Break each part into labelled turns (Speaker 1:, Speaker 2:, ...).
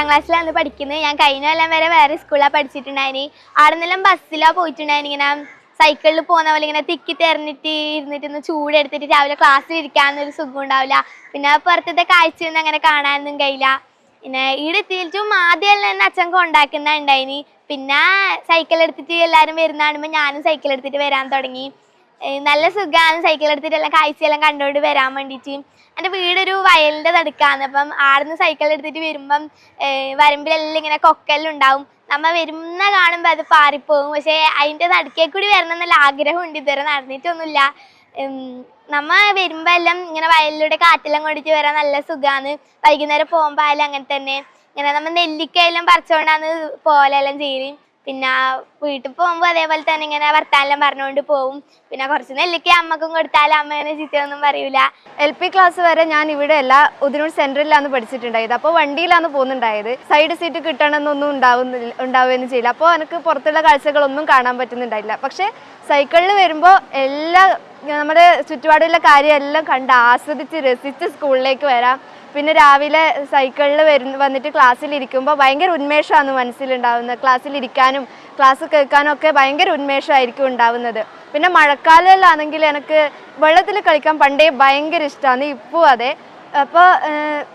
Speaker 1: എട്ടാം ക്ലാസ്സിലാണ് പഠിക്കുന്നത് ഞാൻ കഴിഞ്ഞ കൊല്ലം വരെ വേറെ സ്കൂളിലാണ് പഠിച്ചിട്ടുണ്ടായിന്. അവിടെ നിന്നെല്ലാം ബസ്സിലാണ് പോയിട്ടുണ്ടായിന്. ഇങ്ങനെ സൈക്കിളിൽ പോകുന്ന പോലെ ഇങ്ങനെ തിക്കി തെരഞ്ഞിട്ട് ഇരുന്നിട്ട് ഒന്ന് ചൂടെടുത്തിട്ട് രാവിലെ ക്ലാസ്സിൽ ഇരിക്കാനൊരു സുഖം ഉണ്ടാവില്ല. പിന്നെ പുറത്തത്തെ കാഴ്ചയൊന്നും അങ്ങനെ കാണാനൊന്നും കഴിയില്ല. പിന്നെ ഇവിടെ എത്തിയിട്ടും ആദ്യം തന്നെ അച്ഛൻ കൊണ്ടാക്കുന്ന ഉണ്ടായിനി പിന്നെ സൈക്കിൾ എടുത്തിട്ട് എല്ലാവരും വരുന്ന കാണുമ്പോൾ ഞാനും സൈക്കിൾ എടുത്തിട്ട് വരാൻ തുടങ്ങി. നല്ല സുഖമാണ് സൈക്കിൾ എടുത്തിട്ട് എല്ലാം കാഴ്ചയെല്ലാം കണ്ടുകൊണ്ട് വരാൻ വേണ്ടിയിട്ട് എന്റെ വീടൊരു വയലിന്റെ നടുക്കാണ് അപ്പം ആടുന്ന് സൈക്കിൾ എടുത്തിട്ട് വരുമ്പം വരുമ്പോഴെല്ലാം ഇങ്ങനെ കൊക്കെല്ലാം ഉണ്ടാവും. നമ്മ വരുന്ന കാണുമ്പോൾ അത് പാറിപ്പോകും പക്ഷേ അതിന്റെ നടുക്കേ കൂടി വരണം എന്നുള്ള ആഗ്രഹമുണ്ട്. ഇതുവരെ നടന്നിട്ടൊന്നുമില്ല. നമ്മൾ നമ്മ വരുമ്പോൾ എല്ലാം ഇങ്ങനെ വയലിലൂടെ കാറ്റെല്ലാം കൊണ്ടിട്ട് വരാൻ നല്ല സുഖമാണ് വൈകുന്നേരം പോകുമ്പോൾ ആയാലും അങ്ങനെ തന്നെ. ഇങ്ങനെ നമ്മൾ നെല്ലിക്കയെല്ലാം പറിച്ചുകൊണ്ടാണ് പോലെല്ലാം ചെയ്യൽ. പിന്നെ വീട്ടിൽ പോകുമ്പോൾ അതേപോലെ തന്നെ ഇങ്ങനെ വർത്താനം പറഞ്ഞുകൊണ്ട് പോവും. പിന്നെ കുറച്ച് നെല്ലിക്ക അമ്മക്കും കൊടുത്താൽ അമ്മേനെ ചീത്തയൊന്നും പറയൂല.
Speaker 2: എൽ പി ക്ലാസ് വരെ ഞാൻ ഇവിടെ അല്ല ഉദിനൂർ സെന്ററിലാണ് പഠിച്ചിട്ടുണ്ടായത്. അപ്പോൾ വണ്ടിയിലാണ് പോകുന്നുണ്ടായത് സൈഡ് സീറ്റ് കിട്ടണമെന്നൊന്നും ഉണ്ടാവുന്നില്ല ഉണ്ടാവുകയൊന്നും ചെയ്യില്ല. അപ്പോൾ എനിക്ക് പുറത്തുള്ള കാഴ്ചകളൊന്നും കാണാൻ പറ്റുന്നുണ്ടായില്ല. പക്ഷേ സൈക്കിളിൽ വരുമ്പോൾ എല്ലാ നമ്മുടെ ചുറ്റുപാടുള്ള കാര്യം എല്ലാം കണ്ട് ആസ്വദിച്ച് രസിച്ച് സ്കൂളിലേക്ക് വരാം. പിന്നെ രാവിലെ സൈക്കിളിൽ വരുന്ന വന്നിട്ട് ക്ലാസ്സിൽ ഇരിക്കുമ്പോൾ ഭയങ്കര ഉന്മേഷമാണ് മനസ്സിലുണ്ടാവുന്നത്. ക്ലാസ്സിൽ ഇരിക്കാനും ക്ലാസ് കേൾക്കാനും ഒക്കെ ഭയങ്കര ഉന്മേഷമായിരിക്കും ഉണ്ടാവുന്നത്. പിന്നെ മഴക്കാലത്തിലാണെങ്കിൽ എനിക്ക് വെള്ളത്തിൽ കളിക്കാൻ പണ്ടേ ഭയങ്കര ഇഷ്ടമാണ്. ഇപ്പോൾ അതെ. അപ്പോൾ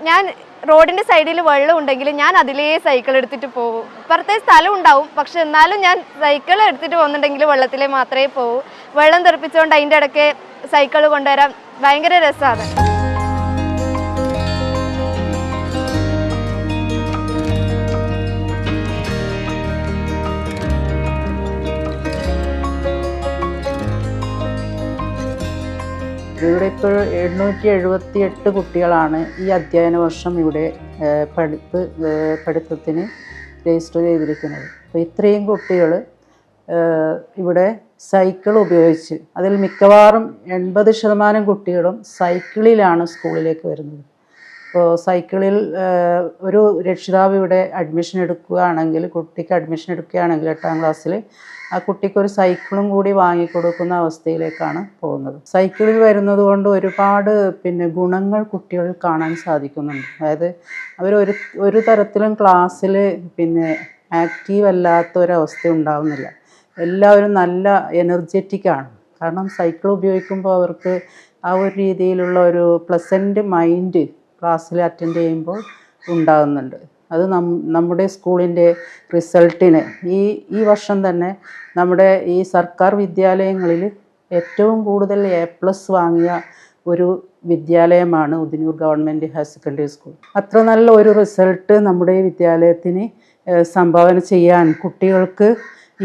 Speaker 2: ഞാൻ റോഡിന്റെ സൈഡിൽ വെള്ളം ഉണ്ടെങ്കിൽ ഞാൻ അതിലേ സൈക്കിൾ എടുത്തിട്ട് പോകും പുറത്തെ സ്ഥലം ഉണ്ടാവും. പക്ഷെ എന്നാലും ഞാൻ സൈക്കിൾ എടുത്തിട്ട് പോകുന്നുണ്ടെങ്കിൽ വെള്ളത്തിലേ മാത്രമേ പോകൂ വെള്ളം തെറിപ്പിച്ചുകൊണ്ട് അതിന്റെ ഇടയ്ക്ക് സൈക്കിൾ കൊണ്ടുവരാൻ ഭയങ്കര രസമാണ്
Speaker 3: ഇവിടെ ഇപ്പോൾ എഴുന്നൂറ്റി എഴുപത്തി എട്ട് കുട്ടികളാണ് ഈ അധ്യയന വർഷം ഇവിടെ പഠിപ്പ് പഠിത്തത്തിന് രജിസ്റ്റർ ചെയ്തിരിക്കുന്നത്. അപ്പോൾ ഇത്രയും കുട്ടികൾ ഇവിടെ സൈക്കിൾ ഉപയോഗിച്ച് അതിൽ മിക്കവാറും എൺപത് ശതമാനം കുട്ടികളും സൈക്കിളിലാണ് സ്കൂളിലേക്ക് വരുന്നത്. അപ്പോൾ സൈക്കിളിൽ ഒരു രക്ഷിതാവ് ഇവിടെ അഡ്മിഷൻ എടുക്കുകയാണെങ്കിൽ കുട്ടിക്ക് അഡ്മിഷൻ എടുക്കുകയാണെങ്കിൽ എട്ടാം ക്ലാസ്സിൽ ആ കുട്ടിക്ക് ഒരു സൈക്കിളും കൂടി വാങ്ങിക്കൊടുക്കുന്ന അവസ്ഥയിലേക്കാണ് പോകുന്നത്. സൈക്കിളിൽ വരുന്നത് കൊണ്ട് ഒരുപാട് പിന്നെ ഗുണങ്ങൾ കുട്ടികൾ കാണാൻ സാധിക്കുന്നുണ്ട്. അതായത് അവർ ഒരു ഒരു തരത്തിലും ക്ലാസ്സിൽ പിന്നെ ആക്റ്റീവ് അല്ലാത്ത ഒരവസ്ഥ ഉണ്ടാവുന്നില്ല. എല്ലാവരും നല്ല എനർജറ്റിക്കാണ് കാരണം സൈക്കിൾ ഉപയോഗിക്കുമ്പോൾ അവർക്ക് ആ ഒരു രീതിയിലുള്ള ഒരു പ്ലസന്റ് മൈൻഡ് ക്ലാസ്സിൽ അറ്റൻഡ് ചെയ്യുമ്പോൾ ഉണ്ടാകുന്നുണ്ട് അത് നം നമ്മുടെ സ്കൂളിന്റെ റിസൾട്ടിന്. ഈ ഈ വർഷം തന്നെ നമ്മുടെ ഈ സർക്കാർ വിദ്യാലയങ്ങളിൽ ഏറ്റവും കൂടുതൽ എ പ്ലസ് വാങ്ങിയ ഒരു വിദ്യാലയമാണ് Udinur government higher secondary school. അത്ര നല്ല ഒരു റിസൾട്ട് നമ്മുടെ വിദ്യാലയത്തിന് സംഭാവന ചെയ്യാൻ കുട്ടികൾക്ക്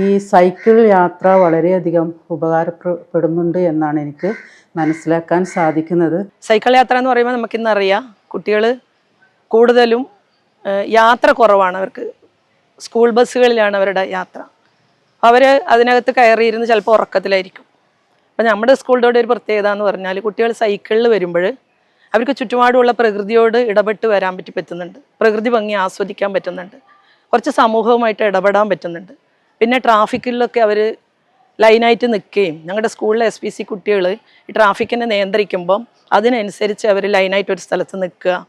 Speaker 3: ഈ സൈക്കിൾ യാത്ര വളരെയധികം ഉപകാരപ്പെടുന്നുണ്ട് എന്നാണ് എനിക്ക് മനസ്സിലാക്കാൻ സാധിക്കുന്നത്.
Speaker 4: സൈക്കിൾ യാത്ര എന്ന് പറയുമ്പോൾ നമുക്കിന്നറിയാം കുട്ടികൾ കൂടുതലും യാത്ര കുറവാണ് അവർക്ക്. സ്കൂൾ ബസ്സുകളിലാണ് അവരുടെ യാത്ര. അവർ അതിനകത്ത് കയറിയിരുന്ന് ചിലപ്പോൾ ഉറക്കത്തിലായിരിക്കും. അപ്പം നമ്മുടെ സ്കൂളിന്റെ ഒരു പ്രത്യേകത എന്ന് പറഞ്ഞാൽ കുട്ടികൾ സൈക്കിളിൽ വരുമ്പോൾ അവർക്ക് ചുറ്റുപാടുമുള്ള പ്രകൃതിയോട് ഇടപെട്ട് വരാൻ പറ്റി പറ്റുന്നുണ്ട്. പ്രകൃതി ഭംഗി ആസ്വദിക്കാൻ പറ്റുന്നുണ്ട്. കുറച്ച് സമൂഹവുമായിട്ട് ഇടപെടാൻ പറ്റുന്നുണ്ട്. പിന്നെ ട്രാഫിക്കിലൊക്കെ അവർ ലൈനായിട്ട് നിൽക്കുകയും ഞങ്ങളുടെ സ്കൂളിലെ എസ് പി സി കുട്ടികൾ ഈ ട്രാഫിക്കിനെ നിയന്ത്രിക്കുമ്പം അതിനനുസരിച്ച് അവർ ലൈനായിട്ട് ഒരു സ്ഥലത്ത് നിൽക്കുക.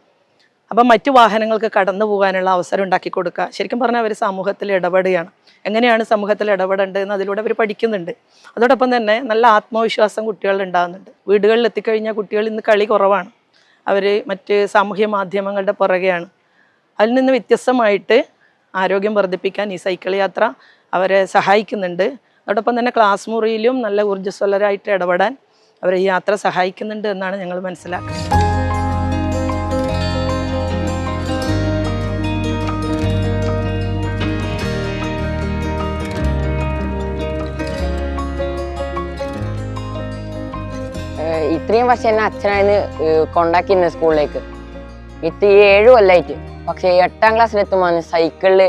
Speaker 4: അപ്പം മറ്റു വാഹനങ്ങൾക്ക് കടന്നു പോകാനുള്ള അവസരം ഉണ്ടാക്കി കൊടുക്കുക. ശരിക്കും പറഞ്ഞാൽ അവർ സമൂഹത്തിൽ ഇടപെടുകയാണ്. എങ്ങനെയാണ് സമൂഹത്തിൽ ഇടപെടേണ്ടതെന്ന് അതിലൂടെ അവർ പഠിക്കുന്നുണ്ട്. അതോടൊപ്പം തന്നെ നല്ല ആത്മവിശ്വാസം കുട്ടികളിൽ ഉണ്ടാകുന്നുണ്ട്. വീടുകളിൽ എത്തിക്കഴിഞ്ഞാൽ കുട്ടികൾ ഇന്ന് കളി കുറവാണ്. അവർ മറ്റ് സാമൂഹ്യ മാധ്യമങ്ങളുടെ പുറകെയാണ്. അതിൽ നിന്ന് വ്യത്യസ്തമായിട്ട് ആരോഗ്യം വർദ്ധിപ്പിക്കാൻ ഈ സൈക്കിൾ യാത്ര അവരെ സഹായിക്കുന്നുണ്ട്. അതോടൊപ്പം തന്നെ ക്ലാസ് മുറിയിലും നല്ല ഊർജസ്വലരായിട്ട് ഇടപെടാൻ അവരെ ഈ യാത്ര സഹായിക്കുന്നുണ്ട് എന്നാണ് ഞങ്ങൾ മനസ്സിലാക്കുന്നത്.
Speaker 5: ഇത്രയും വർഷം എന്നെ അച്ഛനായിരുന്നു കൊണ്ടാക്കിയിരുന്ന സ്കൂളിലേക്ക്. ഇത്ര ഏഴ് കൊല്ലായിട്ട്. പക്ഷേ എട്ടാം ക്ലാസ്സിലെത്തുമ്പോൾ സൈക്കിളിൽ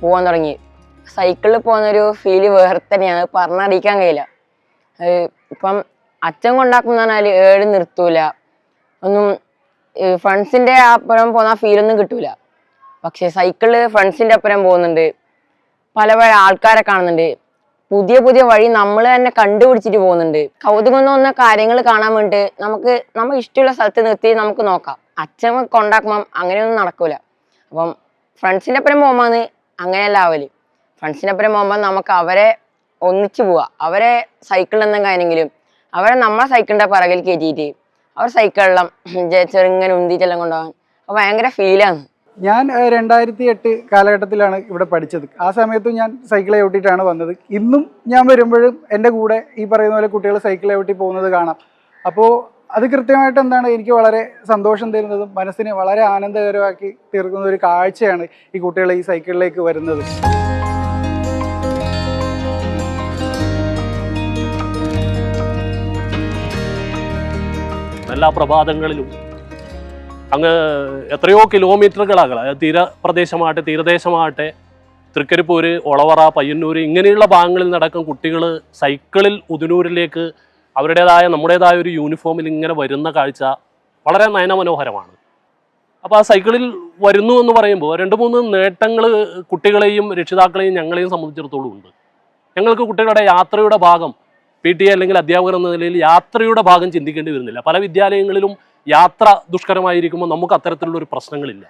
Speaker 5: പോകാൻ തുടങ്ങി. സൈക്കിളിൽ പോകുന്നൊരു ഫീൽ വേറെ തന്നെയാണ്. പറഞ്ഞറിയിക്കാൻ കഴിയില്ല. ഇപ്പം അച്ഛൻ കൊണ്ടാക്കുന്ന പറഞ്ഞാൽ ഏഴ് നിർത്തൂല. ഒന്നും ഫ്രണ്ട്സിന്റെ അപ്പുറം പോകുന്ന ഫീലൊന്നും കിട്ടൂല. പക്ഷേ സൈക്കിളിൽ ഫ്രണ്ട്സിന്റെ അപ്പുറം പോകുന്നുണ്ട്. പല പല ആൾക്കാരെ കാണുന്നുണ്ട്. പുതിയ പുതിയ വഴി നമ്മൾ തന്നെ കണ്ടുപിടിച്ചിട്ട് പോകുന്നുണ്ട്. കൗതുകം തോന്നുന്ന കാര്യങ്ങൾ കാണാൻ വേണ്ടിട്ട് നമുക്ക് നമുക്ക് ഇഷ്ടമുള്ള സ്ഥലത്ത് നിർത്തി നമുക്ക് നോക്കാം. അച്ഛൻ കൊണ്ടാക്കുമ്പം അങ്ങനെയൊന്നും നടക്കൂല. അപ്പം ഫ്രണ്ട്സിന്റെ ഒപ്പം പോകുമ്പോൾ അങ്ങനെയല്ല ആവൽ ഫ്രണ്ട്സിന്റെ ഒപ്പം പോകുമ്പോൾ നമുക്ക് അവരെ ഒന്നിച്ചു പോവാ. അവരെ സൈക്കിളിൽ എന്തെങ്കിലും കാര്യമെങ്കിലും അവരെ നമ്മളെ സൈക്കിളിന്റെ പിറകിൽ കയറ്റിയിട്ട് അവർ സൈക്കിളെല്ലാം ചെറുങ്ങനെ ഉന്തിയിട്ടെല്ലാം കൊണ്ടുപോകാൻ. ഭയങ്കര ഫീലാണ്
Speaker 6: ഞാൻ രണ്ടായിരത്തി എട്ട് കാലഘട്ടത്തിലാണ് ഇവിടെ പഠിച്ചത്. ആ സമയത്തും ഞാൻ സൈക്കിൾ ചവിട്ടിയിട്ടാണ് വന്നത്. ഇന്നും ഞാൻ വരുമ്പോഴും എന്റെ കൂടെ ഈ പറയുന്ന പോലെ കുട്ടികൾ സൈക്കിൾ ചവിട്ടി പോകുന്നത് കാണാം. അപ്പോൾ അത് കൃത്യമായിട്ട് എന്താണ് എനിക്ക് വളരെ സന്തോഷം തരുന്നതും മനസ്സിനെ വളരെ ആനന്ദകരമാക്കി തീർക്കുന്ന ഒരു കാഴ്ചയാണ് ഈ കുട്ടികൾ ഈ സൈക്കിളിലേക്ക് വരുന്നത്.
Speaker 7: എല്ലാ പ്രഭാതങ്ങളിലും അങ്ങ് എത്രയോ കിലോമീറ്ററുകളാകള തീര പ്രദേശമാകട്ടെ തീരദേശമാകട്ടെ തൃക്കരിപ്പൂര് ഒളവറ പയ്യന്നൂർ ഇങ്ങനെയുള്ള ഭാഗങ്ങളിൽ നടക്കും കുട്ടികൾ സൈക്കിളിൽ ഉദനൂരിലേക്ക് അവരുടേതായ നമ്മുടേതായ ഒരു യൂണിഫോമിൽ ഇങ്ങനെ വരുന്ന കാഴ്ച വളരെ നയനമനോഹരമാണ്. അപ്പോൾ ആ സൈക്കിളിൽ വരുന്നു എന്ന് പറയുമ്പോൾ രണ്ട് മൂന്ന് നേട്ടങ്ങൾ കുട്ടികളെയും രക്ഷിതാക്കളെയും ഞങ്ങളെയും സംബന്ധിച്ചിടത്തോളം ഉണ്ട്. ഞങ്ങൾക്ക് കുട്ടികളുടെ യാത്രയുടെ ഭാഗം പി ടി അല്ലെങ്കിൽ അധ്യാപകർ എന്ന നിലയിൽ യാത്രയുടെ ഭാഗം ചിന്തിക്കേണ്ടി വരുന്നില്ല. പല വിദ്യാലയങ്ങളിലും യാത്ര ദുഷ്കരമായിരിക്കുമ്പോൾ നമുക്ക് അത്തരത്തിലുള്ള ഒരു പ്രശ്നങ്ങളില്ല.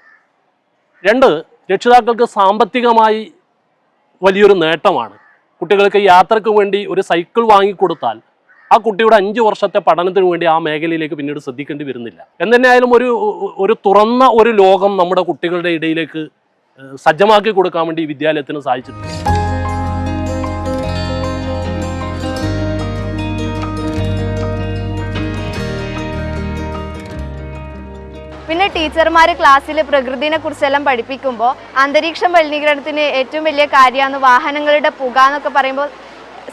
Speaker 7: രണ്ട് രക്ഷിതാക്കൾക്ക് സാമ്പത്തികമായി വലിയൊരു നേട്ടമാണ്. കുട്ടികൾക്ക് യാത്രയ്ക്ക് വേണ്ടി ഒരു സൈക്കിൾ വാങ്ങിക്കൊടുത്താൽ ആ കുട്ടിയുടെ അഞ്ച് വർഷത്തെ പഠനത്തിന് വേണ്ടി ആ മേഖലയിലേക്ക് പിന്നീട് ശ്രദ്ധിക്കേണ്ടി വരുന്നില്ല. എന്തെന്നായാലും ഒരു ഒരു തുറന്ന ഒരു ലോകം നമ്മുടെ കുട്ടികളുടെ ഇടയിലേക്ക് സജ്ജമാക്കി കൊടുക്കാൻ വേണ്ടി വിദ്യാലയത്തിന് സാധിച്ചിട്ടുണ്ട്.
Speaker 2: പിന്നെ ടീച്ചർമാർ ക്ലാസ്സിൽ പ്രകൃതിനെ കുറിച്ചെല്ലാം പഠിപ്പിക്കുമ്പോൾ അന്തരീക്ഷ മലിനീകരണത്തിന് ഏറ്റവും വലിയ കാര്യമാണ് വാഹനങ്ങളുടെ പുക എന്നൊക്കെ പറയുമ്പോൾ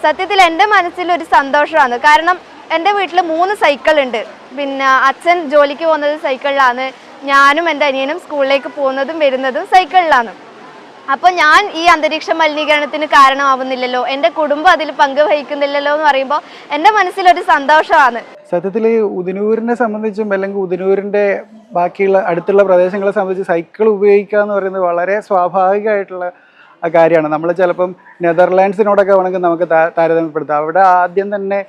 Speaker 2: സത്യത്തിൽ എന്റെ മനസ്സിൽ ഒരു സന്തോഷമാണ്. കാരണം എന്റെ വീട്ടിൽ മൂന്ന് സൈക്കിൾ ഉണ്ട് പിന്നെ അച്ഛൻ ജോലിക്ക് പോകുന്നത് സൈക്കിളിലാണ്. ഞാനും എന്റെ അനിയനും സ്കൂളിലേക്ക് പോകുന്നതും വരുന്നതും സൈക്കിളിലാണ്. അപ്പോൾ ഞാൻ ഈ അന്തരീക്ഷ മലിനീകരണത്തിന് കാരണമാവുന്നില്ലല്ലോ. എന്റെ കുടുംബം അതിൽ പങ്ക് വഹിക്കുന്നില്ലല്ലോ എന്ന് പറയുമ്പോൾ എന്റെ മനസ്സിലൊരു സന്തോഷമാണ്.
Speaker 6: സത്യത്തിൽ ഉദിനൂരിനെ സംബന്ധിച്ചും അല്ലെങ്കിൽ ഉദിനൂരിന്റെ ബാക്കിയുള്ള അടുത്തുള്ള പ്രദേശങ്ങളെ സംബന്ധിച്ച് സൈക്കിൾ ഉപയോഗിക്കുക എന്ന് പറയുന്നത് വളരെ സ്വാഭാവികമായിട്ടുള്ള കാര്യമാണ്. നമ്മൾ ചിലപ്പം നെതർലാൻഡ്സിനോടൊക്കെ വേണമെങ്കിൽ നമുക്ക് താരതമ്യപ്പെടുത്താം. അവിടെ ആദ്യം തന്നെ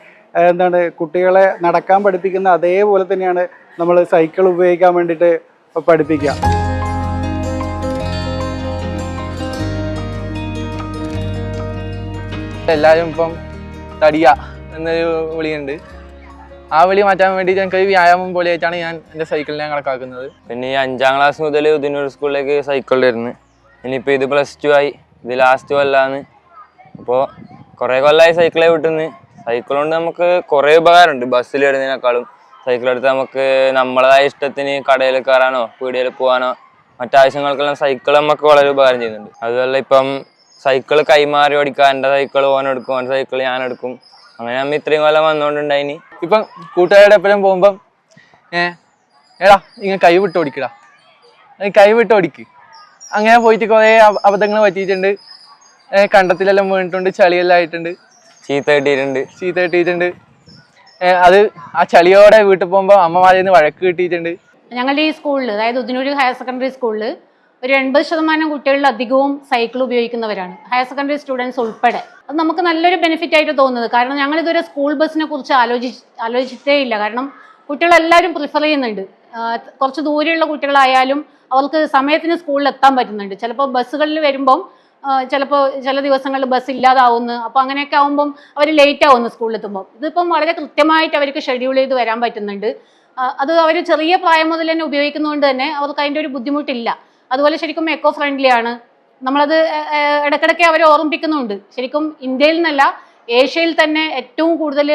Speaker 6: എന്താണ് കുട്ടികളെ നടക്കാൻ പഠിപ്പിക്കുന്ന അതേപോലെ തന്നെയാണ് നമ്മൾ സൈക്കിൾ ഉപയോഗിക്കാൻ വേണ്ടിയിട്ട് പഠിപ്പിക്കുക.
Speaker 8: എല്ലാവരും ഇപ്പം തടിയ എന്നൊരു വിളിയുണ്ട്. ആ വിളി മാറ്റാൻ വേണ്ടി ഒരു വ്യായാമം പോലെയായിട്ടാണ് ഞാൻ എന്റെ സൈക്കിളിനെ ഞാൻ കണക്കാക്കുന്നത്.
Speaker 9: പിന്നെ ഈ അഞ്ചാം ക്ലാസ് മുതൽ ഉദിനൂർ സ്കൂളിലേക്ക് സൈക്കിൾ വരുന്നു. ഇനിയിപ്പോൾ ഇത് പ്ലസ് ടു ആയി ഇത് ലാസ്റ്റ് കൊല്ലാന്ന്. അപ്പോൾ കുറേ കൊല്ലമായി സൈക്കിളെ വിട്ടുന്ന്. സൈക്കിൾ കൊണ്ട് നമുക്ക് കുറേ ഉപകാരമുണ്ട്. ബസ്സിൽ വരുന്നതിനേക്കാളും സൈക്കിൾ എടുത്ത് നമുക്ക് നമ്മളതായ ഇഷ്ടത്തിന് കടയിൽ കയറാനോ പീടികയിൽ പോകാനോ മറ്റാവശ്യങ്ങൾക്കെല്ലാം സൈക്കിൾ നമുക്ക് വളരെ ഉപകാരം ചെയ്യുന്നുണ്ട്. അതുപോലെ ഇപ്പം സൈക്കിൾ കൈമാറി ഓടിക്കുക എന്റെ സൈക്കിൾ ഓൻ എടുക്കും ഓൻ സൈക്കിൾ ഞാൻ എടുക്കും. അങ്ങനെ അമ്മ ഇത്രയും കൊല്ലം വന്നോണ്ടിണ്ടായിന്.
Speaker 8: ഇപ്പം കൂട്ടുകാരുടെ എപ്പോഴും പോകുമ്പം ഏ എടാ ഇങ്ങനെ കൈ വിട്ട് ഓടിക്കടാ. കൈ വിട്ട് ഓടിക്ക്. അങ്ങനെ പോയിട്ട് കുറേ അബദ്ധങ്ങൾ പറ്റിയിട്ടുണ്ട്. കണ്ടത്തിലെല്ലാം വീണിട്ടുണ്ട് ചളിയെല്ലാം ആയിട്ടുണ്ട്.
Speaker 9: ചീത്ത കിട്ടിയിട്ടുണ്ട്.
Speaker 8: ചീത്ത കിട്ടിയിട്ടുണ്ട്. അത് ആ ചളിയോടെ വീട്ടിൽ പോകുമ്പോൾ അമ്മമാരിൽ നിന്ന് വഴക്ക് കിട്ടിയിട്ടുണ്ട്.
Speaker 10: ഞങ്ങളുടെ ഈ സ്കൂളിൽ അതായത് ഉദിനൂരി ഹയർ സെക്കൻഡറി സ്കൂളിൽ ഒരു എൺപത് ശതമാനം കുട്ടികളിൽ അധികവും സൈക്കിൾ ഉപയോഗിക്കുന്നവരാണ്. ഹയർ സെക്കൻഡറി സ്റ്റുഡൻസ് ഉൾപ്പെടെ. അത് നമുക്ക് നല്ലൊരു ബെനിഫിറ്റ് ആയിട്ട് തോന്നുന്നത്. കാരണം ഞങ്ങൾ ഇതുവരെ സ്കൂൾ ബസ്സിനെ കുറിച്ച് ആലോചി ആലോചിച്ചിട്ടേ ഇല്ല. കാരണം കുട്ടികളെല്ലാവരും പ്രിഫർ ചെയ്യുന്നുണ്ട്. കുറച്ച് ദൂരെയുള്ള കുട്ടികളായാലും അവർക്ക് സമയത്തിന് സ്കൂളിൽ എത്താൻ പറ്റുന്നുണ്ട്. ചിലപ്പോൾ ബസ്സുകളിൽ വരുമ്പം ചിലപ്പോൾ ചില ദിവസങ്ങളിൽ ബസ് ഇല്ലാതാവുന്നു. അപ്പോൾ അങ്ങനെയൊക്കെ ആവുമ്പം അവർ ലേറ്റ് ആവുന്നു സ്കൂളിൽ എത്തുമ്പോൾ ഇതിപ്പം വളരെ കൃത്യമായിട്ട് അവർക്ക് ഷെഡ്യൂൾ ചെയ്ത് വരാൻ പറ്റുന്നുണ്ട്. അത് അവർ ചെറിയ പ്രായം മുതൽ തന്നെ ഉപയോഗിക്കുന്നതുകൊണ്ട് തന്നെ അവർക്ക് അതിന്റെ ഒരു ബുദ്ധിമുട്ടില്ല. അതുപോലെ ശരിക്കും എക്കോ ഫ്രണ്ട്ലി ആണ്. നമ്മളത് ഇടയ്ക്കിടയ്ക്ക് അവരെ ഓർമ്മിപ്പിക്കുന്നുണ്ട്. ശരിക്കും ഇന്ത്യയിൽ നിന്നല്ല ഏഷ്യയിൽ തന്നെ ഏറ്റവും കൂടുതൽ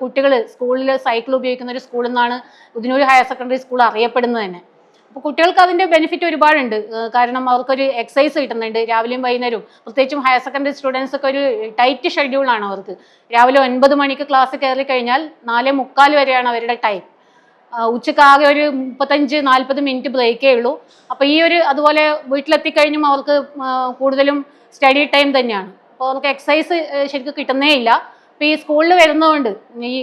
Speaker 10: കുട്ടികൾ സ്കൂളിൽ സൈക്കിൾ ഉപയോഗിക്കുന്ന ഒരു സ്കൂളിൽ നിന്നാണ് ഉദിനൂർ ഹയർ സെക്കൻഡറി സ്കൂൾ അറിയപ്പെടുന്നത് തന്നെ. അപ്പോൾ കുട്ടികൾക്ക് അതിന്റെ ബെനിഫിറ്റ് ഒരുപാടുണ്ട്. കാരണം അവർക്കൊരു എക്സസൈസ് കിട്ടുന്നുണ്ട്. രാവിലെയും വൈകുന്നേരവും. പ്രത്യേകിച്ചും ഹയർ സെക്കൻഡറി സ്റ്റുഡൻസ് ഒക്കെ ഒരു ടൈറ്റ് ഷെഡ്യൂളാണ് അവർക്ക്. രാവിലെ ഒൻപത് മണിക്ക് ക്ലാസ് കയറി കഴിഞ്ഞാൽ നാലേ മുക്കാൽ വരെയാണ് അവരുടെ ടൈം ഉച്ചയ്ക്ക് ആകെ ഒരു മുപ്പത്തഞ്ച് നാൽപ്പത് മിനിറ്റ് ബ്രേക്കേ ഉള്ളൂ. അപ്പോൾ ഈ ഒരു അതുപോലെ വീട്ടിലെത്തി കഴിഞ്ഞും അവർക്ക് കൂടുതലും സ്റ്റഡി ടൈം തന്നെയാണ്. അപ്പോൾ അവർക്ക് എക്സസൈസ് ശരിക്കും കിട്ടുന്നേ ഇല്ല. അപ്പോൾ ഈ സ്കൂളിൽ വരുന്നതുകൊണ്ട് ഈ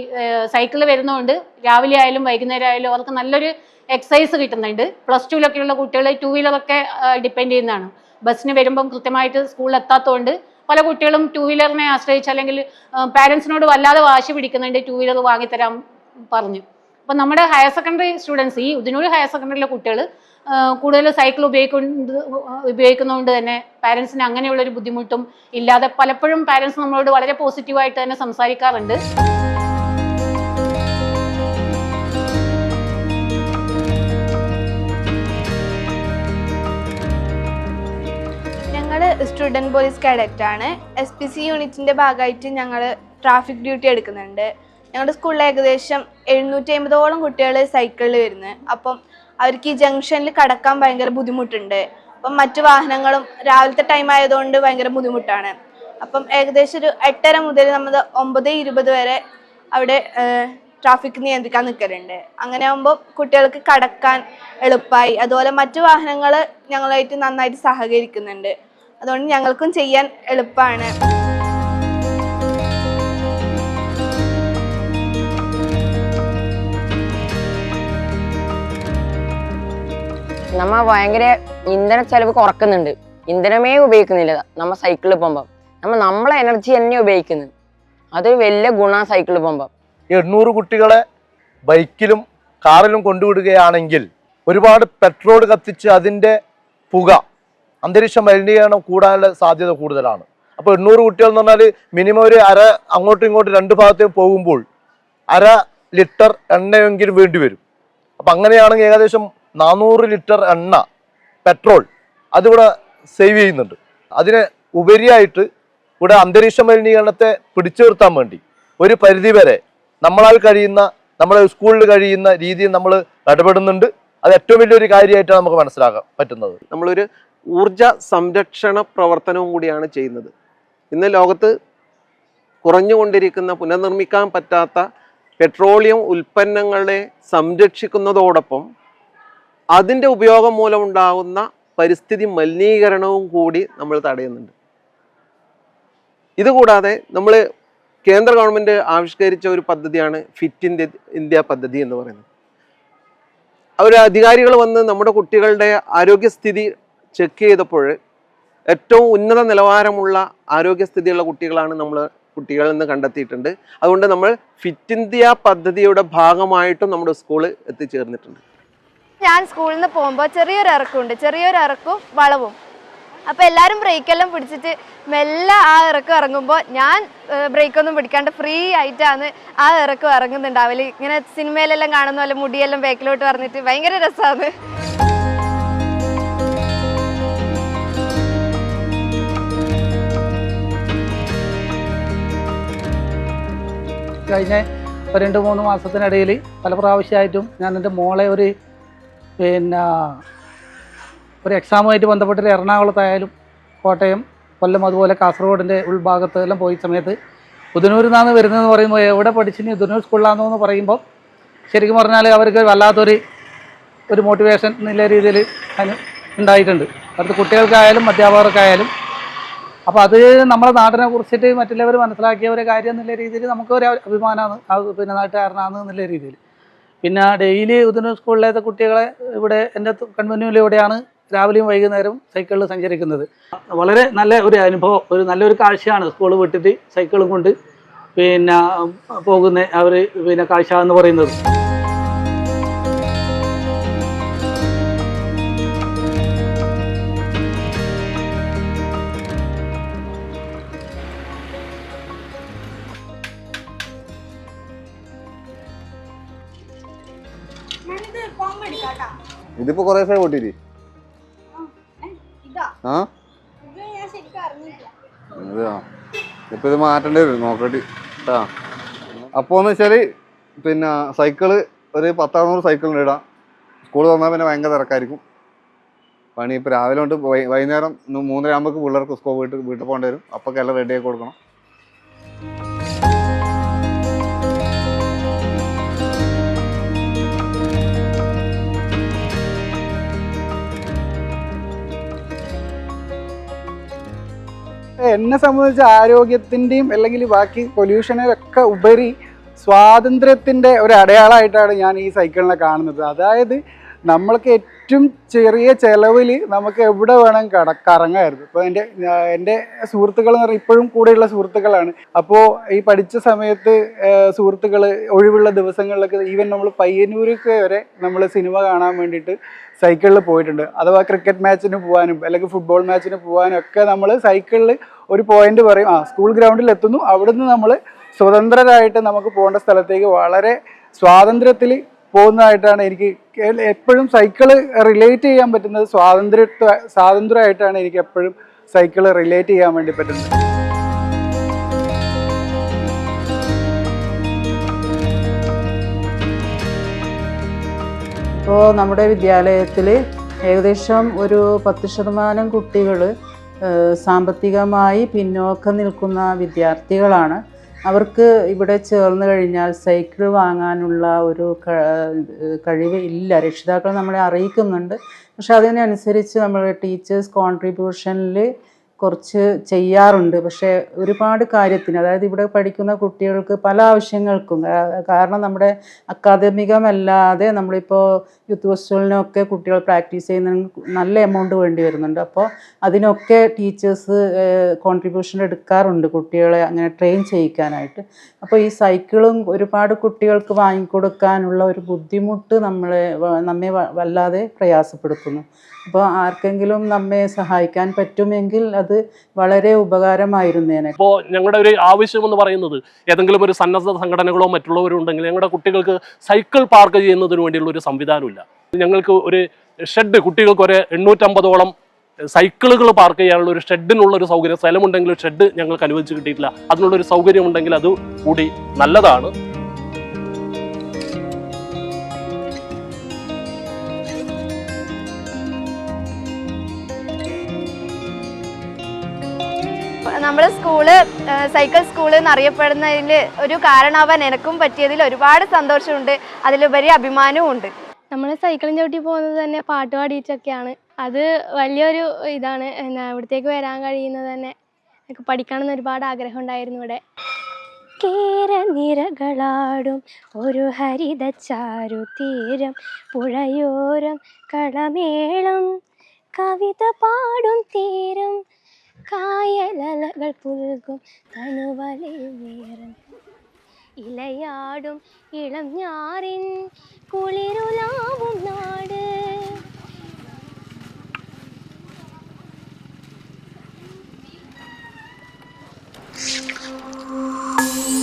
Speaker 10: സൈക്കിളിൽ വരുന്നതുകൊണ്ട് രാവിലെ ആയാലും വൈകുന്നേരം ആയാലും അവർക്ക് നല്ലൊരു എക്സസൈസ് കിട്ടുന്നുണ്ട്. പ്ലസ് ടുവിലൊക്കെയുള്ള കുട്ടികൾ ടൂ വീലറൊക്കെ ഡിപ്പെൻഡ് ചെയ്യുന്നതാണ്. ബസ്സിന് വരുമ്പം കൃത്യമായിട്ട് സ്കൂളിൽ എത്താത്തതുകൊണ്ട് പല കുട്ടികളും ടൂ വീലറിനെ ആശ്രയിച്ച് അല്ലെങ്കിൽ പാരൻസിനോട് വല്ലാതെ വാശി പിടിക്കുന്നുണ്ട് ടൂ വീലർ വാങ്ങിത്തരാൻ പറഞ്ഞു. അപ്പം നമ്മുടെ ഹയർ സെക്കൻഡറി സ്റ്റുഡൻസ് ഈ ഉദിനൂർ ഹയർ സെക്കൻഡറിയിലെ കുട്ടികൾ കൂടുതൽ സൈക്കിൾ ഉപയോഗിക്കുന്നത് ഉപയോഗിക്കുന്നതുകൊണ്ട് തന്നെ പാരൻസിന് അങ്ങനെയുള്ളൊരു ബുദ്ധിമുട്ടും ഇല്ലാതെ പലപ്പോഴും പാരൻസ് നമ്മളോട് വളരെ പോസിറ്റീവായിട്ട് തന്നെ സംസാരിക്കാറുണ്ട്.
Speaker 11: ഞങ്ങൾ സ്റ്റുഡന്റ് പോലീസ് കാഡറ്റ് ആണ്. എസ് പി സി യൂണിറ്റിന്റെ ഭാഗമായിട്ട് ഞങ്ങൾ ട്രാഫിക് ഡ്യൂട്ടി എടുക്കുന്നുണ്ട്. ഞങ്ങളുടെ സ്കൂളിൽ ഏകദേശം എഴുന്നൂറ്റി അമ്പതോളം കുട്ടികൾ സൈക്കിളിൽ വരുന്നത് അപ്പം അവർക്ക് ഈ ജംഗ്ഷനിൽ കടക്കാൻ ഭയങ്കര ബുദ്ധിമുട്ടുണ്ട്. അപ്പം മറ്റു വാഹനങ്ങളും രാവിലത്തെ ടൈം ആയതുകൊണ്ട് ഭയങ്കര ബുദ്ധിമുട്ടാണ്. അപ്പം ഏകദേശം ഒരു എട്ടര മുതൽ നമ്മൾ ഒമ്പത് ഇരുപത് വരെ അവിടെ ട്രാഫിക് നിയന്ത്രിക്കാൻ നിൽക്കലുണ്ട്. അങ്ങനെ ആകുമ്പോൾ കുട്ടികൾക്ക് കടക്കാൻ എളുപ്പമായി. അതുപോലെ മറ്റു വാഹനങ്ങൾ ഞങ്ങളായിട്ട് നന്നായിട്ട് സഹകരിക്കുന്നുണ്ട്. അതുകൊണ്ട് ഞങ്ങൾക്കും ചെയ്യാൻ എളുപ്പമാണ്.
Speaker 5: നമ്മ ഭയങ്കര ഇന്ധന ചെലവ് കുറക്കുന്നുണ്ട്. ഇന്ധനമേ ഉപയോഗിക്കുന്നില്ല. നമ്മ സൈക്കിളിൽ പോകുമ്പോൾ നമ്മ നമ്മളെ എനർജി തന്നെ ഉപയോഗിക്കുന്നത് അതൊരു വലിയ ഗുണ സൈക്കിളിൽ പോകുമ്പോൾ
Speaker 12: എണ്ണൂറ് കുട്ടികളെ ബൈക്കിലും കാറിലും കൊണ്ടുവിടുകയാണെങ്കിൽ ഒരുപാട് പെട്രോൾ കത്തിച്ച് അതിന്റെ പുക അന്തരീക്ഷ മലിനീകരണം കൂടാനുള്ള സാധ്യത കൂടുതലാണ്. അപ്പോൾ എണ്ണൂറ് കുട്ടികൾ എന്ന് പറഞ്ഞാൽ മിനിമം ഒരു അര അങ്ങോട്ടും ഇങ്ങോട്ടും രണ്ട് ഭാഗത്തേക്ക് പോകുമ്പോൾ അര ലിറ്റർ എണ്ണയെങ്കിലും വേണ്ടി വരും അപ്പം അങ്ങനെയാണെങ്കിൽ ഏകദേശം നാനൂറ് ലിറ്റർ എണ്ണ പെട്രോൾ അതിവിടെ സേവ് ചെയ്യുന്നുണ്ട്. അതിന് ഉപരിയായിട്ട് ഇവിടെ അന്തരീക്ഷ മലിനീകരണത്തെ പിടിച്ചു നിർത്താൻ വേണ്ടി ഒരു പരിധിവരെ നമ്മളാൽ കഴിയുന്ന നമ്മുടെ സ്കൂളിൽ കഴിയുന്ന രീതിയിൽ നമ്മൾ ഇടപെടുന്നുണ്ട്. അത് ഏറ്റവും വലിയൊരു കാര്യമായിട്ടാണ് നമുക്ക് മനസ്സിലാക്കാൻ പറ്റുന്നത്.
Speaker 13: നമ്മളൊരു ഊർജ സംരക്ഷണ പ്രവർത്തനവും കൂടിയാണ് ചെയ്യുന്നത്. ഇന്ന് ലോകത്ത് കുറഞ്ഞുകൊണ്ടിരിക്കുന്ന പുനർനിർമ്മിക്കാൻ പറ്റാത്ത പെട്രോളിയം ഉൽപ്പന്നങ്ങളെ സംരക്ഷിക്കുന്നതോടൊപ്പം അതിന്റെ ഉപയോഗം മൂലമുണ്ടാകുന്ന പരിസ്ഥിതി മലിനീകരണവും കൂടി നമ്മൾ തടയുന്നുണ്ട്. ഇതുകൂടാതെ നമ്മൾ കേന്ദ്ര ഗവൺമെന്റ് ആവിഷ്കരിച്ച ഒരു പദ്ധതിയാണ് ഫിറ്റ് ഇന്ത്യ ഇന്ത്യ പദ്ധതി എന്ന് പറയുന്നത്. അവർ അധികാരികൾ വന്ന് നമ്മുടെ കുട്ടികളുടെ ആരോഗ്യസ്ഥിതി ചെക്ക് ചെയ്തപ്പോൾ ഏറ്റവും ഉന്നത നിലവാരമുള്ള ആരോഗ്യസ്ഥിതിയുള്ള കുട്ടികളാണ് നമ്മൾ കുട്ടികളിൽ നിന്ന് കണ്ടെത്തിയിട്ടുണ്ട്. അതുകൊണ്ട് നമ്മൾ ഫിറ്റ് ഇന്ത്യ പദ്ധതിയുടെ ഭാഗമായിട്ടും നമ്മുടെ സ്കൂൾ എത്തിച്ചേർന്നിട്ടുണ്ട്.
Speaker 11: ഞാൻ സ്കൂളിൽ നിന്ന് പോകുമ്പോൾ ചെറിയൊരു ഇറക്കമുണ്ട് ചെറിയൊരു ഇറക്കും വളവും. അപ്പോൾ എല്ലാവരും ബ്രേക്കെല്ലാം പിടിച്ചിട്ട് മെല്ലെ ആ ഇറക്കം ഇറങ്ങുമ്പോൾ ഞാൻ ബ്രേക്കൊന്നും പിടിക്കാണ്ട് ഫ്രീ ആയിട്ടാണ് ആ ഇറക്കം ഇറങ്ങുന്നുണ്ടാവൽ. ഇങ്ങനെ സിനിമയിലെല്ലാം കാണുന്ന പോലെ മുടിയെല്ലാം ബാക്കിലോട്ട് പറഞ്ഞിട്ട് ഭയങ്കര രസമാണ്
Speaker 4: കഴിഞ്ഞ ഒരു രണ്ട് മൂന്ന് മാസത്തിനിടയിൽ പല പ്രാവശ്യമായിട്ടും ഞാൻ എന്റെ മോളെ ഒരു പിന്നെ ഒരു എക്സാമുമായിട്ട് ബന്ധപ്പെട്ടിട്ട് എറണാകുളത്തായാലും കോട്ടയം കൊല്ലം അതുപോലെ കാസർഗോഡിന്റെ ഉൾഭാഗത്ത് എല്ലാം പോയി സമയത്ത് ഉദനൂരിൽ നിന്നാണ് വരുന്നതെന്ന് പറയുമ്പോൾ എവിടെ പഠിച്ചിനി ഉദനൂർ സ്കൂളിലാണെന്ന് പറയുമ്പോൾ ശരിക്കും പറഞ്ഞാൽ അവർക്ക് വല്ലാത്തൊരു ഒരു മോട്ടിവേഷൻ എന്നുള്ള രീതിയിൽ അതിന് ഉണ്ടായിട്ടുണ്ട്. അടുത്ത് കുട്ടികൾക്കായാലും അധ്യാപകർക്കായാലും. അപ്പോൾ അത് നമ്മുടെ നാടിനെ കുറിച്ചിട്ട് മറ്റുള്ളവർ മനസ്സിലാക്കിയ ഒരു കാര്യം എന്നുള്ള രീതിയിൽ നമുക്ക് ഒരു അഭിമാനമാണ്. പിന്നെ നാട്ടുകാരനാണ് എന്നുള്ള രീതിയിൽ. പിന്നെ ഡെയിലി ഉദന സ്കൂളിലത്തെ കുട്ടികളെ ഇവിടെ എന്റെ കൺവെന്യൂവിലൂടെയാണ് രാവിലെയും വൈകുന്നേരവും സൈക്കിളിൽ സഞ്ചരിക്കുന്നത്. വളരെ നല്ല ഒരു അനുഭവം ഒരു നല്ലൊരു കാഴ്ചയാണ് സ്കൂൾ വിട്ടിട്ട് സൈക്കിളും കൊണ്ട് പിന്നെ പോകുന്ന അവർ പിന്നെ കാഴ്ച എന്ന് പറയുന്നത്.
Speaker 14: ഇതിപ്പോ കൊറേ ദിവസം പൊട്ടിരി ആ ഇപ്പൊ ഇത്. മാറ്റേണ്ടി വരും നോക്കട്ട്. കേട്ടാ അപ്പോന്ന് വെച്ചാൽ പിന്നെ സൈക്കിൾ ഒരു പത്തറുന്നൂറ് സൈക്കിളിന് ഇടാം. സ്കൂൾ തന്നാൽ പിന്നെ ഭയങ്കര തിരക്കായിരിക്കും. പണി ഇപ്പൊ രാവിലെ തൊട്ട് വൈകുന്നേരം ന്ന് മൂന്നര ആകുമ്പോൾ പിള്ളേർക്ക് സ്കൂൾ വീട്ടിൽ വീട്ടിൽ പോകേണ്ടി വരും. അപ്പൊക്കെ എല്ലാം റെഡിയാക്കി കൊടുക്കണം.
Speaker 6: എന്നെ സംബന്ധിച്ച് ആരോഗ്യത്തിന്റെയും അല്ലെങ്കിൽ ബാക്കി പൊല്യൂഷനൊക്കെ ഉപരി സ്വാതന്ത്ര്യത്തിന്റെ ഒരു അടയാളമായിട്ടാണ് ഞാൻ ഈ സൈക്കിളിനെ കാണുന്നത്. അതായത് നമ്മൾക്ക് ഏറ്റവും ചെറിയ ചിലവിൽ നമുക്ക് എവിടെ വേണം കട കറങ്ങായിരുന്നു. ഇപ്പോൾ എന്റെ എന്റെ സുഹൃത്തുക്കൾ എന്ന് പറഞ്ഞാൽ ഇപ്പോഴും കൂടെയുള്ള സുഹൃത്തുക്കളാണ്. അപ്പോൾ ഈ പഠിച്ച സമയത്ത് സുഹൃത്തുക്കൾ ഒഴിവുള്ള ദിവസങ്ങളിലൊക്കെ ഈവൻ നമ്മൾ പയ്യന്നൂരൊക്കെ വരെ നമ്മൾ സിനിമ കാണാൻ വേണ്ടിയിട്ട് സൈക്കിളിൽ പോയിട്ടുണ്ട്. അഥവാ ക്രിക്കറ്റ് മാച്ചിന് പോകാനും അല്ലെങ്കിൽ ഫുട്ബോൾ മാച്ചിന് പോകാനും ഒക്കെ നമ്മൾ സൈക്കിളിൽ ഒരു പോയിന്റ് പറയും. ആ സ്കൂൾ ഗ്രൗണ്ടിൽ എത്തുന്നു. അവിടുന്ന് നമ്മൾ സ്വതന്ത്രരായിട്ട് നമുക്ക് പോകേണ്ട സ്ഥലത്തേക്ക് വളരെ സ്വാതന്ത്ര്യത്തിൽ പോകുന്നതായിട്ടാണ് എനിക്ക് എപ്പോഴും സൈക്കിൾ റിലേറ്റ് ചെയ്യാൻ പറ്റുന്നത്. സ്വാതന്ത്ര്യ സ്വാതന്ത്ര്യമായിട്ടാണ് എനിക്ക് എപ്പോഴും സൈക്കിൾ റിലേറ്റ് ചെയ്യാൻ വേണ്ടി പറ്റുന്നത്.
Speaker 3: ഇപ്പോൾ നമ്മുടെ വിദ്യാലയത്തിൽ ഏകദേശം ഒരു പത്ത് ശതമാനം കുട്ടികൾ സാമ്പത്തികമായി പിന്നോക്കം നിൽക്കുന്ന വിദ്യാർത്ഥികളാണ്. അവർക്ക് ഇവിടെ ചേർന്ന് കഴിഞ്ഞാൽ സൈക്കിൾ വാങ്ങാനുള്ള ഒരു കഴിവ് ഇല്ല. രക്ഷിതാക്കൾ നമ്മളെ അറിയിക്കുന്നുണ്ട്. പക്ഷെ അതിനനുസരിച്ച് നമ്മൾ ടീച്ചേഴ്സ് കോൺട്രിബ്യൂഷനിൽ കുറച്ച് ചെയ്യാറുണ്ട്. പക്ഷേ ഒരുപാട് കാര്യത്തിന് അതായത് ഇവിടെ പഠിക്കുന്ന കുട്ടികൾക്ക് പല ആവശ്യങ്ങൾക്കും കാരണം നമ്മുടെ അക്കാദമികമല്ലാതെ നമ്മളിപ്പോൾ യൂത്ത് ഫെസ്റ്റിവലിനൊക്കെ കുട്ടികൾ പ്രാക്ടീസ് ചെയ്യുന്ന നല്ല എമൗണ്ട് വേണ്ടി വരുന്നുണ്ട്. അപ്പോൾ അതിനൊക്കെ ടീച്ചേഴ്സ് കോൺട്രിബ്യൂഷൻ എടുക്കാറുണ്ട് കുട്ടികളെ അങ്ങനെ ട്രെയിൻ ചെയ്യിക്കാനായിട്ട്. അപ്പോൾ ഈ സൈക്കിളും ഒരുപാട് കുട്ടികൾക്ക് വാങ്ങിക്കൊടുക്കാനുള്ള ഒരു ബുദ്ധിമുട്ട് നമ്മളെ നമ്മെ വല്ലാതെ പ്രയാസപ്പെടുത്തുന്നു. അപ്പോൾ ആർക്കെങ്കിലും നമ്മെ സഹായിക്കാൻ പറ്റുമെങ്കിൽ അത് വളരെ ഉപകാരമായിരുന്നേനെ
Speaker 7: ഇപ്പോൾ ഞങ്ങളുടെ ഒരു ആവശ്യം എന്ന് പറയുന്നത് ഏതെങ്കിലും ഒരു സന്നദ്ധ സംഘടനകളോ മറ്റുള്ളവരോ ഉണ്ടെങ്കിൽ ഞങ്ങളുടെ കുട്ടികൾക്ക് സൈക്കിൾ പാർക്ക് ചെയ്യുന്നതിന് വേണ്ടിയുള്ള ഒരു സംവിധാനമില്ല. ഞങ്ങൾക്ക് ഒരു ഷെഡ് കുട്ടികൾക്ക് ഒരു എണ്ണൂറ്റമ്പതോളം സൈക്കിളുകൾ പാർക്ക് ചെയ്യാനുള്ള ഒരു ഷെഡിനുള്ള ഒരു സൗകര്യം സ്ഥലമുണ്ടെങ്കിൽ ഷെഡ് ഞങ്ങൾക്ക് അനുവദിച്ച് കിട്ടിയിട്ടില്ല. അതിനുള്ള ഒരു സൗകര്യം ഉണ്ടെങ്കിൽ അത് കൂടി നല്ലതാണ്.
Speaker 2: നമ്മൾ സ്കൂൾ സൈക്കിൾ സ്കൂൾ എന്നറിയപ്പെടുന്നതിൽ ഒരു കാരണമാവാൻ എനക്കും പറ്റിയതിൽ ഒരുപാട് സന്തോഷമുണ്ട്. അതിലുപരി അഭിമാനവും ഉണ്ട്
Speaker 15: നമ്മൾ സൈക്കിളും ചവിട്ടി പോകുന്നത് തന്നെ പാട്ട് പാടിയിട്ടൊക്കെയാണ്. അത് വലിയൊരു ഇതാണ്. എന്നാ ഇവിടത്തേക്ക് വരാൻ കഴിയുന്നത് തന്നെ എനിക്ക് പഠിക്കണമെന്ന് ഒരുപാട് ആഗ്രഹം ഉണ്ടായിരുന്നു ഇവിടെ. കേരനിരകളാടും ഒരു ഹരിത ചാരു തീരം പുഴയോരം കളമേളം കവിത പാടും തീരം കായലകൾ പുൽകും കനുവലിൽ നേരം ഇലയാടും ഇളം ഞാറിൻ കുളിരുലാവും നാട് Thank you.